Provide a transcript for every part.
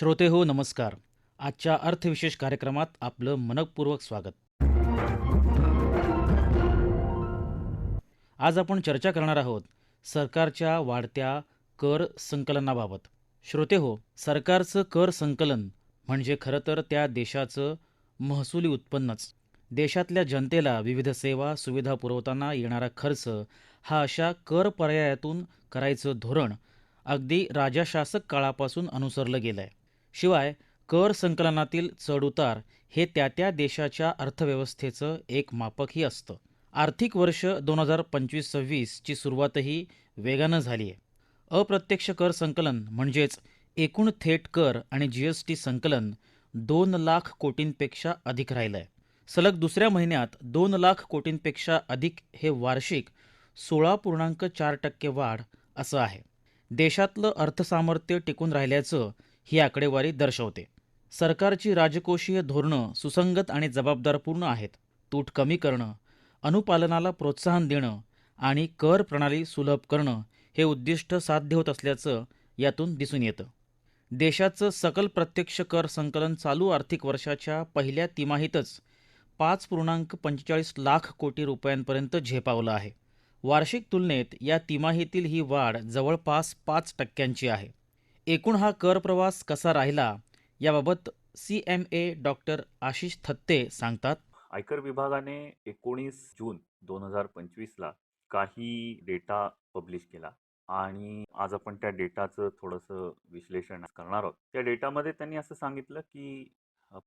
श्रोते हो नमस्कार. आजच्या अर्थविशेष कार्यक्रमात आपलं मनपूर्वक स्वागत. आज आपण चर्चा करणार आहोत सरकारच्या वाढत्या कर संकलनाबाबत. श्रोते हो सरकारचं कर संकलन म्हणजे खरं तर त्या देशाचं महसुली उत्पन्नच. देशातल्या जनतेला विविध सेवा सुविधा पुरवताना येणारा खर्च हा अशा कर पर्यायातून करायचं धोरण अगदी राजाशासक काळापासून अनुसरलं गेलं आहे शिवाय कर संकलनातील चढउतार हे त्या त्या देशाच्या अर्थव्यवस्थेचं एक मापकही असतं. आर्थिक वर्ष दोन हजार पंचवीस सव्वीसची सुरुवातही वेगानं झाली आहे. अप्रत्यक्ष कर संकलन म्हणजेच एकूण थेट कर आणि जी एस टी संकलन दोन लाख कोटींपेक्षा अधिक राहिलं आहे सलग दुसऱ्या महिन्यात दोन लाख कोटींपेक्षा अधिक हे वार्षिक सोळा पूर्णांक चार टक्के वाढ असं आहे. देशातलं अर्थसामर्थ्य टिकून राहिल्याचं ही आकडेवारी दर्शवते. सरकारची राजकोषीय धोरणं सुसंगत आणि जबाबदारपूर्ण आहेत. तूट कमी करणं अनुपालनाला प्रोत्साहन देणं आणि कर प्रणाली सुलभ करणं हे उद्दिष्ट साध्य होत असल्याचं यातून दिसून येतं. देशाचं सकल प्रत्यक्ष कर संकलन चालू आर्थिक वर्षाच्या पहिल्या तिमाहीतच पाच पूर्णांक पंचेचाळीस लाख कोटी रुपयांपर्यंत झेपावलं आहे. वार्षिक तुलनेत या तिमाहीतील ही वाढ जवळपास पाच टक्क्यांची आहे. एकूण हा कर प्रवास कसा राहिला याबाबत C M A doctor Ashish Thatte सांगतात. आयकर विभागाने एकोणीस जून दोन हजार पंचवीसला काही डेटा पब्लिश केला आणि आज आपण त्या डेटाचं थोडंसं विश्लेषण करणार आहोत. त्या डेटामध्ये त्यांनी असं सांगितलं की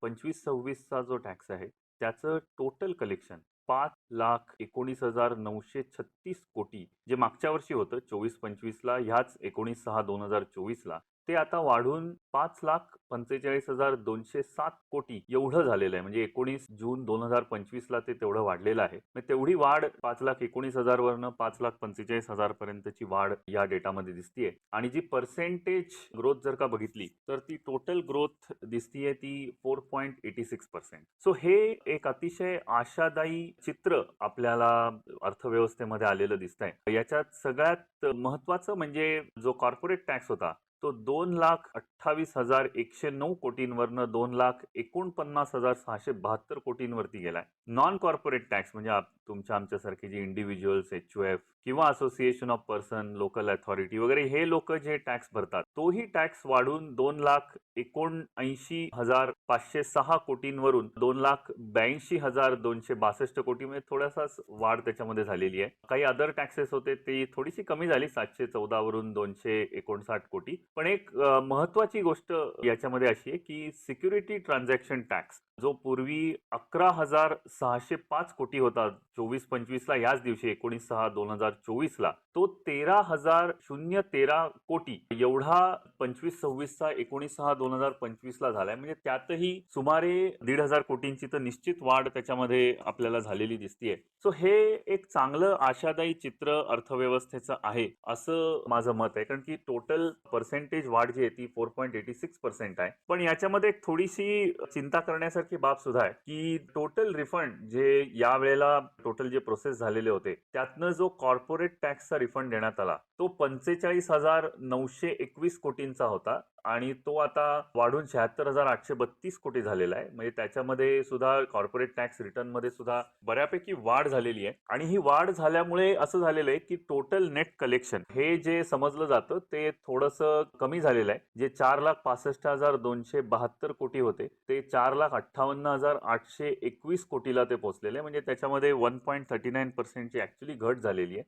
पंचवीस सव्वीसचा जो टॅक्स आहे त्याचं टोटल कलेक्शन पाच लाख एकोणीस हजार नऊशे छत्तीस कोटी जे मागच्या वर्षी होतं चोवीस पंचवीसला. ह्याच एकोणीस सहा दोन हजार चोवीसला. ते आता वाढून पाच लाख पंचेचाळीस हजार दोनशे सात कोटी एवढं झालेलं आहे. म्हणजे एकोणीस जून दोन हजार पंचवीसला ते तेवढं वाढलेलं आहे. तेवढी वाढ पाच लाख एकोणीस हजार वरनं पाच लाख पंचेचाळीस हजार पर्यंतची वाढ या डेटामध्ये दिसतीये. आणि जी पर्सेंटेज ग्रोथ जर का बघितली तर ती टोटल ग्रोथ दिसतीये ती four point eighty six percent so हे एक अतिशय आशादायी चित्र आपल्याला अर्थव्यवस्थेमध्ये आलेलं दिसत आहे याच्यात सगळ्यात महत्वाचं म्हणजे जो कॉर्पोरेट टॅक्स होता तो दोन लाख अठ्ठावीस हजार एकशे नऊ कोटींवरनं दोन लाख एकोणपन्नास हजार सहाशे बहात्तर कोटींवरती गेलाय. नॉन कॉर्पोरेट टॅक्स म्हणजे तुमच्या आमच्यासारखे जे इंडिव्हिज्युअल्स एच यू एफ किंवा association of person local authority वगैरे हे लोक जे टॅक्स भरतात तोही टॅक्स वाढून दोन लाख एकोणऐंशी हजार पाचशे सहा कोटींवरून दोन लाख ब्याऐंशी हजार दोनशे बासष्ट कोटी म्हणजे थोडासाच वाढ त्याच्यामध्ये झालेली आहे. काही अदर टॅक्सेस होते ती थोडीशी कमी झाली सातशे चौदावरून दोनशे एकोणसाठ कोटी. पण एक महत्वाची गोष्ट याच्यामध्ये अशी आहे की सिक्युरिटी ट्रान्झॅक्शन टॅक्स जो पूर्वी अकरा हजार सहाशे पाच कोटी होता चोवीस पंचवीसला याच दिवशी एकोणीस सहा दोन हजार चोवीसला तो तेरा हजार शून्य तेरा कोटी एवढा पंचवीस सव्वीसचा एकोणीस सहा दोन हजार पंचवीसला झालाय. म्हणजे त्यातही सुमारे दीड हजार कोटींची तर निश्चित वाढ त्याच्यामध्ये आपल्याला झालेली दिसतीये. सो हे एक चांगलं आशादायी चित्र अर्थव्यवस्थेचं आहे असं माझं मत आहे. कारण की टोटल पर्सेंटेज वाढ जी आहे ती four point eighty six percent आहे. पण याच्यामध्ये एक थोडीशी चिंता करण्यासारखी बाब सुद्धा आहे की टोटल रिफंड जे या वेळेला टोटल जे प्रोसेस झालेले होते त्यातनं जो कॉर्पोरेट टॅक्सचा रिफंड देण्यात आला तो पंचेचाळीस हजार नऊशे एकवीस कोटींचा होता. आणि तो आता वाढून शहात्तर हजार आठशे बत्तीस कोटी झालेला आहे. म्हणजे त्याच्यामध्ये सुद्धा कॉर्पोरेट टॅक्स रिटर्नमध्ये सुद्धा बऱ्यापैकी वाढ झालेली आहे. आणि ही वाढ झाल्यामुळे असं झालेलं आहे की टोटल नेट कलेक्शन हे जे समजलं जातं ते थोडंसं कमी झालेलं आहे. जे चार लाख पासष्ट हजार दोनशे बहात्तर कोटी होते ते चार लाख अठ्ठावन्न हजार आठशे एकवीस कोटीला ते पोहोचलेले म्हणजे त्याच्यामध्ये वन पॉईंट थर्टी नाईन पर्सेंटची ऍक्च्युली घट झालेली आहे.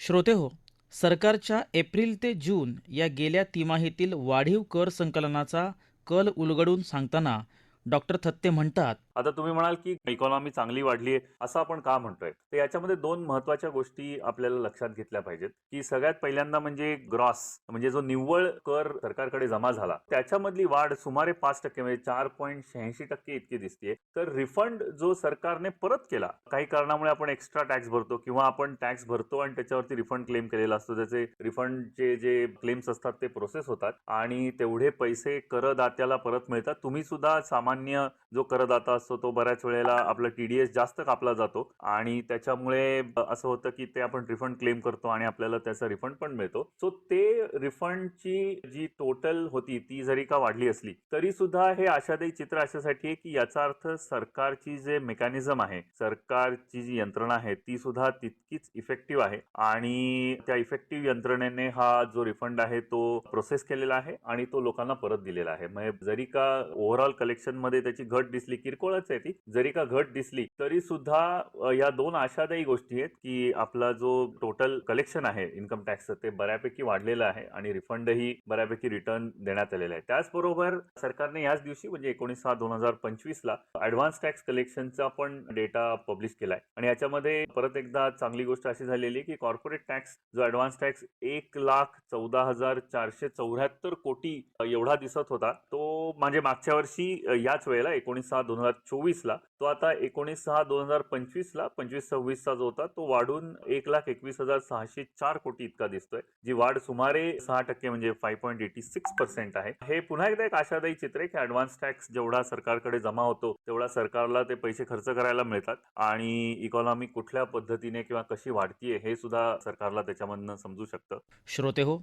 श्रोते हो सरकारच्या एप्रिल ते जून या गेल्या तिमाहीतील वाढीव कर संकलनाचा कल उलगडून सांगताना डॉक्टर थत्ते म्हणतात आता तुम्ही म्हणाल की इकॉनॉमी चांगली वाढली आहे असं आपण का म्हणतोय? तर याच्यामध्ये दोन महत्त्वाच्या गोष्टी आपल्याला लक्षात घेतल्या पाहिजेत की सगळ्यात पहिल्यांदा म्हणजे ग्रॉस म्हणजे जो निव्वळ कर सरकारकडे जमा झाला त्याच्यामधली वाढ सुमारे पाच टक्के म्हणजे चार पॉईंट शहाऐंशी टक्के इतकी दिसते तर रिफंड जो सरकारने परत केला काही कारणामुळे आपण एक्स्ट्रा टॅक्स भरतो किंवा आपण टॅक्स भरतो आणि त्याच्यावरती रिफंड क्लेम केलेला असतो त्याचे रिफंडचे जे क्लेम्स असतात ते प्रोसेस होतात आणि तेवढे पैसे करदात्याला परत मिळतात. तुम्ही सुद्धा सामान्य जो करदाता असतो तो बऱ्याच वेळेला आपला टी डी एस जास्त कापला जातो आणि त्याच्यामुळे असं होतं की ते आपण रिफंड क्लेम करतो आणि आपल्याला त्याचा रिफंड पण मिळतो. सो ते रिफंडची जी टोटल होती ती जरी का वाढली असली तरी सुद्धा हे आशादायी चित्र अशासाठी आहे की याचा अर्थ सरकारची जे मेकॅनिझम आहे सरकारची जी यंत्रणा आहे ती सुद्धा तितकीच इफेक्टिव्ह आहे आणि त्या इफेक्टिव्ह यंत्रणेने हा जो रिफंड आहे तो प्रोसेस केलेला आहे आणि तो लोकांना परत दिलेला आहे. म्हणजे जरी का ओव्हरऑल कलेक्शनमध्ये त्याची घट दिसली किरकोळच आहे ती. जरी का घट दिसली तरी सुद्धा या दोन आशादायी गोष्टी आहेत की आपला जो टोटल कलेक्शन आहे इन्कम टॅक्सचं ते बऱ्यापैकी वाढलेलं आहे आणि रिफंडही बऱ्यापैकी रिटर्न देण्यात आलेलं आहे. त्याचबरोबर सरकारने याच दिवशी म्हणजे एकोणीस सहा दोन हजार पंचवीसला ऍडव्हान्स टॅक्स कलेक्शनचा पण डेटा पब्लिश केलाय. आणि याच्यामध्ये परत एकदा चांगली गोष्ट अशी झालेली की कॉर्पोरेट टॅक्स जो ऍडव्हान्स टॅक्स एक लाख चौदा हजार चारशे चौऱ्याहत्तर कोटी एवढा दिसत होता तो म्हणजे मागच्या वर्षी याच वेळेला एकोणीस सहा दोन हजार चोवीसला तो आता एकोणीस सहा दोन हजार पंचवीसला पंचवीस सव्वीसचा जो होता तो वाढून एक लाख एकवीस हजार सहाशे चार कोटी इतका दिसतोय जी वाढ सुमारे सहा टक्के म्हणजे five point eighty six percent आहे. हे पुन्हा एकदा एक आशादायी चित्र आहे की ऍडव्हान्स टॅक्स जेवढा सरकारकडे जमा होतो तेवढा सरकारला ते पैसे खर्च करायला मिळतात आणि इकॉनॉमी कुठल्या पद्धतीने किंवा कशी वाढतीये हे सुद्धा सरकारला त्याच्यामधनं समजू शकतं. श्रोते हो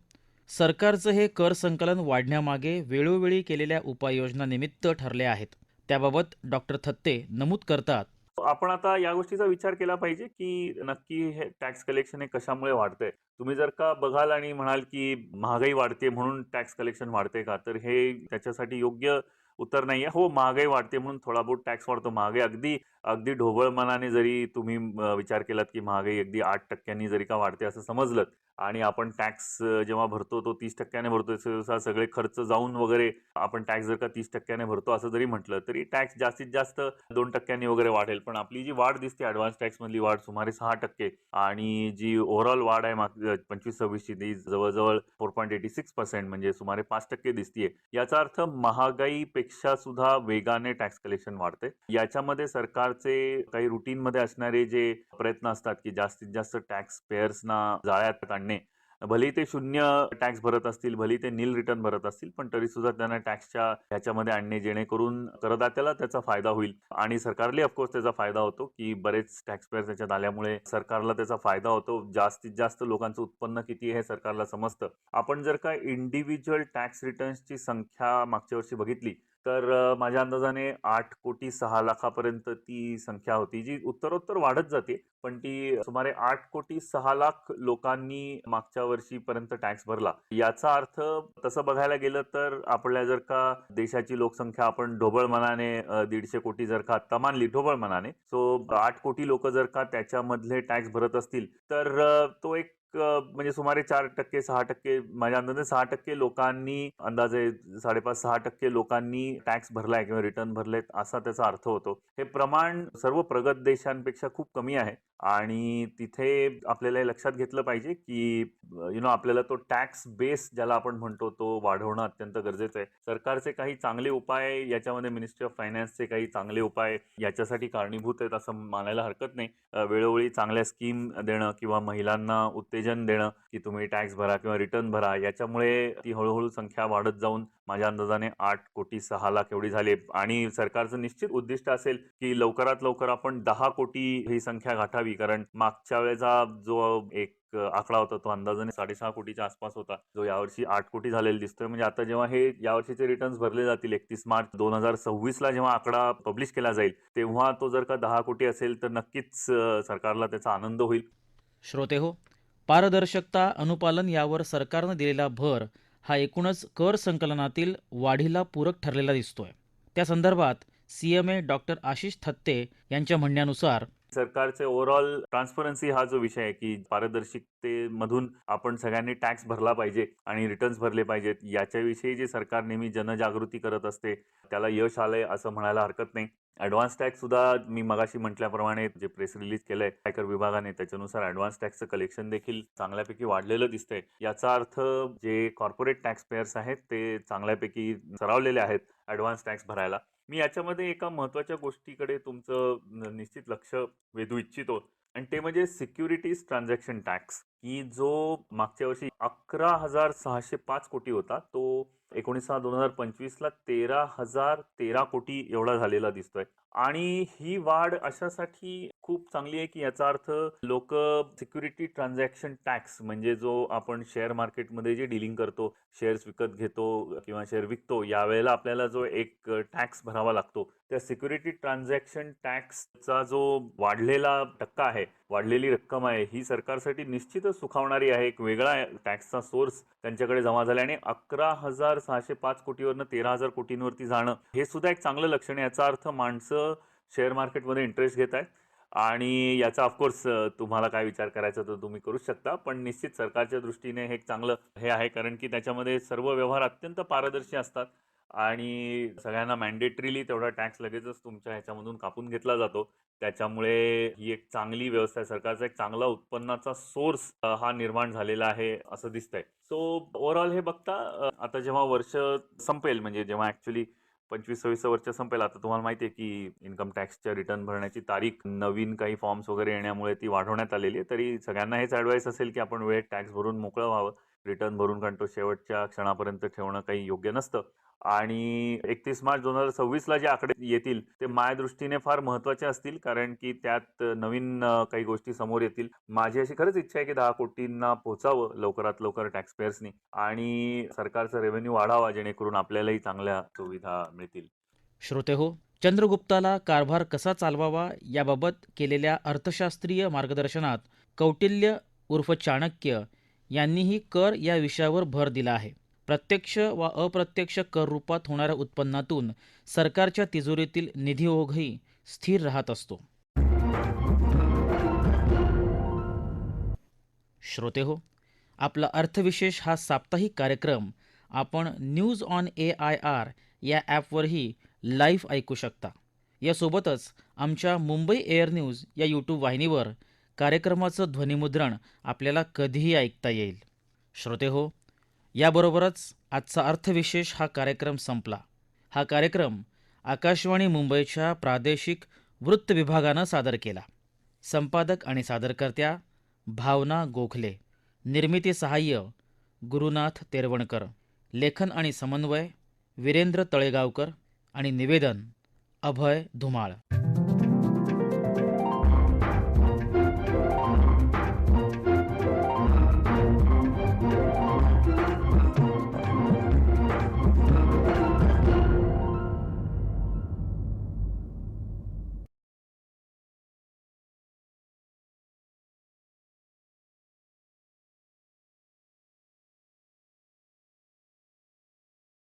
सरकारचं हे कर संकलन वाढण्यामागे वेळोवेळी केलेल्या उपाययोजनानिमित्त ठरले आहेत. त्याबाबत डॉक्टर थत्ते नमूद करतात. आपण आता या गोष्टीचा विचार केला पाहिजे की नक्की हे टॅक्स कलेक्शन हे कशामुळे वाढतंय? तुम्ही जर का बघाल आणि म्हणाल की महागाई वाढते म्हणून टॅक्स कलेक्शन वाढते का? तर हे त्याच्यासाठी योग्य उत्तर नाही आहे. हो महागाई वाढते म्हणून थोडा बहुत टॅक्स वाढतो. महागाई अगदी अगदी ढोबळ मनाने जरी तुम्ही विचार केलात की महागाई अगदी आठ टक्क्यांनी जरी का वाढते असं समजलं आणि आपण टॅक्स जेव्हा भरतो तो तीस टक्क्याने भरतो सगळे खर्च जाऊन वगैरे आपण टॅक्स जर का तीस टक्क्याने भरतो असं जरी म्हटलं तरी टॅक्स जास्तीत जास्त दोन टक्क्यांनी वगैरे वाढेल. पण आपली जी वाढ दिसते ॲडव्हान्स टॅक्समधली वाढ सुमारे सहा टक्के आणि जी ओव्हरऑल वाढ आहे माग पंचवीस सव्वीसची ती जवळजवळ four point eighty six percent म्हणजे सुमारे पाच टक्के दिसतीये. याचा अर्थ महागाईपेक्षा सुद्धा वेगाने टॅक्स कलेक्शन वाढते. याच्यामध्ये सरकारचे काही रुटीनमध्ये असणारे जे प्रयत्न असतात की जास्तीत जास्त टॅक्स पेयर्सना जाळ्यात आणणे. भले ते शून्य टॅक्स भरत असतील भले ते नील रिटर्न भरत असतील पण तरी सुद्धा त्यांना टॅक्सच्या ह्याच्यामध्ये आणणे जेणेकरून करदात्याला त्याचा फायदा होईल. आणि सरकारला ऑफकोर्स त्याचा फायदा होतो की बरेच टॅक्स पेअर त्याच्यात आल्यामुळे सरकारला त्याचा फायदा होतो. जास्तीत जास्त लोकांचं उत्पन्न किती हे सरकारला समजतं. आपण जर का इंडिव्हिज्युअल टॅक्स रिटर्न्सची संख्या मागच्या वर्षी बघितली तर माझ्या अंदाजाने आठ कोटी सहा लाखापर्यंत ती संख्या होती जी उत्तरोत्तर वाढत जाते. पण ती सुमारे आठ कोटी सहा लाख लोकांनी मागच्या वर्षीपर्यंत टॅक्स भरला. याचा अर्थ तसं बघायला गेलं तर आपल्या जर का देशाची लोकसंख्या आपण ढोबळ मनाने दीडशे कोटी जर का आत्ता मानली ढोबळ मनाने सो आठ कोटी लोक जर का त्याच्यामधले टॅक्स भरत असतील तर तो एक म्हणजे सुमारे चार टक्के सहा टक्के माझ्या अंदाजे सहा टक्के लोकांनी अंदाजे साडेपाच सहा टक्के लोकांनी टॅक्स भरलाय किंवा रिटर्न भरलेत असा त्याचा अर्थ होतो. हे प्रमाण सर्व प्रगत देशांपेक्षा खूप कमी आहे आणि तिथे आपल्याला हे लक्षात घेतलं पाहिजे की यु नो आपल्याला तो टॅक्स बेस ज्याला आपण म्हणतो तो वाढवणं अत्यंत गरजेचं आहे. सरकारचे काही चांगले उपाय याच्यामध्ये मिनिस्ट्री ऑफ फायनान्सचे काही चांगले उपाय याच्यासाठी कारणीभूत आहेत असं मानायला हरकत नाही. वेळोवेळी चांगल्या स्कीम देणं किंवा महिलांना उत्तेजन देणं की तुम्ही टॅक्स भरा किंवा रिटर्न भरा याच्यामुळे ती हळूहळू संख्या वाढत जाऊन माझ्या अंदाजाने आठ कोटी सहा लाख एवढी झाली. आणि सरकारचं निश्चित उद्दिष्ट असेल की लवकरात लवकर आपण दहा कोटी ही संख्या गाठावी कारण मागच्या वेळेचा जो एक आकडा होता तो अंदाजाने साडेसहा कोटीच्या आसपास होता. जो यावर्षी आठ कोटी झालेला दिसतोय. म्हणजे आता जेव्हा हे यावर्षीचे रिटर्न्स भरले जातील एकतीस मार्च दोन हजार सव्वीस ला जेव्हा आकडा पब्लिश केला जाईल तेव्हा तो जर का दहा कोटी असेल तर नक्कीच सरकारला त्याचा आनंद होईल. श्रोते हो पारदर्शकता अनुपालन यावर सरकारनं दिलेला भर हा एकूणच कर संकलनातील वाढीला पूरक ठरलेला दिसतोय. त्या संदर्भात C M A doctor Ashish Thatte यांच्या म्हणण्यानुसार सरकारचे ओव्हरऑल ट्रान्सपरन्सी हा जो विषय आहे की पारदर्शकतेमधून आपण सगळ्यांनी टॅक्स भरला पाहिजे आणि रिटर्न्स भरले पाहिजेत याच्याविषयी जे सरकार नेहमी जनजागृती करत असते त्याला यश आलंय असं म्हणायला हरकत नाही. ॲडव्हान्स टॅक्स सुद्धा मी मगाशी म्हटल्याप्रमाणे जे प्रेस रिलीज केलंय आयकर विभागाने त्याच्यानुसार ॲडव्हान्स टॅक्सचं कलेक्शन देखील चांगल्यापैकी वाढलेलं दिसतंय. याचा अर्थ जे कॉर्पोरेट टॅक्स पेयर्स आहेत ते चांगल्यापैकी सरावलेले आहेत ॲडव्हान्स टॅक्स भरायला. मी याच्यामध्ये एका महत्त्वाच्या गोष्टीकडे तुमचं निश्चित लक्ष वेधू इच्छितो. आणि ते म्हणजे सिक्युरिटीज ट्रान्झॅक्शन टॅक्स की जो मागच्या वर्षी अकरा हजार सहाशे पाच कोटी होता तो एकोणीस सहा दोन हजार पंचवीसला तेरा हजार तेरा कोटी एवढा झालेला दिसतोय. आणि ही वाढ अशासाठी खूप चांगली आहे की याचा अर्थ लोक सिक्युरिटी ट्रान्झॅक्शन टॅक्स म्हणजे जो आपण शेअर मार्केटमध्ये जे डीलिंग करतो शेअर्स विकत घेतो किंवा शेअर विकतो यावेळेला आपल्याला जो एक टॅक्स भरावा लागतो. त्या सिक्युरिटी ट्रान्झॅक्शन टॅक्सचा जो वाढलेला टक्का आहे वाढलेली रक्कम आहे ही सरकारसाठी निश्चितच सुखावणारी आहे. एक वेगळा टॅक्सचा सोर्स त्यांच्याकडे जमा झाला आणि अकरा हजार सहाशे पाच कोटीवरनं तेरा हजार कोटींवरती जाणं हे सुद्धा एक चांगलं लक्षण आहे. याचा अर्थ माणसं शेअर मार्केटमध्ये इंटरेस्ट घेत आहेत. आणि याचा ऑफकोर्स तुम्हाला काय विचार करायचा तर तुम्ही करू शकता. पण निश्चित सरकारच्या दृष्टीने हे एक चांगलं हे आहे कारण की त्याच्यामध्ये सर्व व्यवहार अत्यंत पारदर्शी असतात. आणि सगळ्यांना मॅन्डेटरीली तेवढा टॅक्स लगेचच तुमच्या ह्याच्यामधून कापून घेतला जातो. त्याच्यामुळे ही एक चांगली व्यवस्था आहे. सरकारचा एक चांगला उत्पन्नाचा सोर्स हा निर्माण झालेला आहे असं दिसतंय. सो ओव्हरऑल हे बघता आता जेव्हा वर्ष संपेल म्हणजे जेव्हा ॲक्च्युली पंचवीस सव्वीस वर्ष संपेल. आता तुम्हाला माहिती आहे की इन्कम टॅक्सच्या रिटर्न भरण्याची तारीख नवीन काही फॉर्म्स वगैरे येण्यामुळे ती वाढवण्यात आलेली आहे. तरी सगळ्यांना हेच ॲडवाईस असेल की आपण वेळेत टॅक्स भरून मोकळं व्हावं. रिटर्न भरून कारण तो शेवटच्या क्षणापर्यंत ठेवणं काही योग्य नसतं. आणि एकतीस मार्च दोन हजार सव्वीसला जे आकडे येतील ते माझ्या दृष्टीने फार महत्त्वाचे असतील कारण की त्यात नवीन काही गोष्टी समोर येतील. माझी अशी खरंच इच्छा आहे की दहा कोटींना पोहोचावं लवकरात लवकर टॅक्सपेयर्सनी आणि सरकारचा रेव्हेन्यू वाढावा जेणेकरून आपल्यालाही चांगल्या सुविधा मिळतील. श्रोते हो चंद्रगुप्ताला कारभार कसा चालवावा याबाबत केलेल्या अर्थशास्त्रीय मार्गदर्शनात कौटिल्य उर्फ चाणक्य यांनीही कर या विषयावर भर दिला आहे. प्रत्यक्ष वा अप्रत्यक्ष कर रूपात होणाऱ्या उत्पन्नातून सरकारच्या तिजोरीतील निधी ओघही स्थिर राहत असतो. श्रोते हो आपला अर्थविशेष हा साप्ताहिक कार्यक्रम आपण news on A I R या ॲपवरही लाईव्ह ऐकू शकता. यासोबतच आमच्या मुंबई एअर न्यूज या यूट्यूब वाहिनीवर कार्यक्रमाचं ध्वनिमुद्रण आपल्याला कधीही ऐकता येईल. श्रोते हो याबरोबरच आजचा अर्थविशेष हा कार्यक्रम संपला. हा कार्यक्रम आकाशवाणी मुंबईच्या प्रादेशिक वृत्त विभागानं सादर केला. संपादक आणि सादरकर्त्या भावना गोखले. निर्मिती सहाय्य गुरुनाथ तेरवणकर. लेखन आणि समन्वय वीरेंद्र तळेगावकर आणि निवेदन अभय धुमाळ.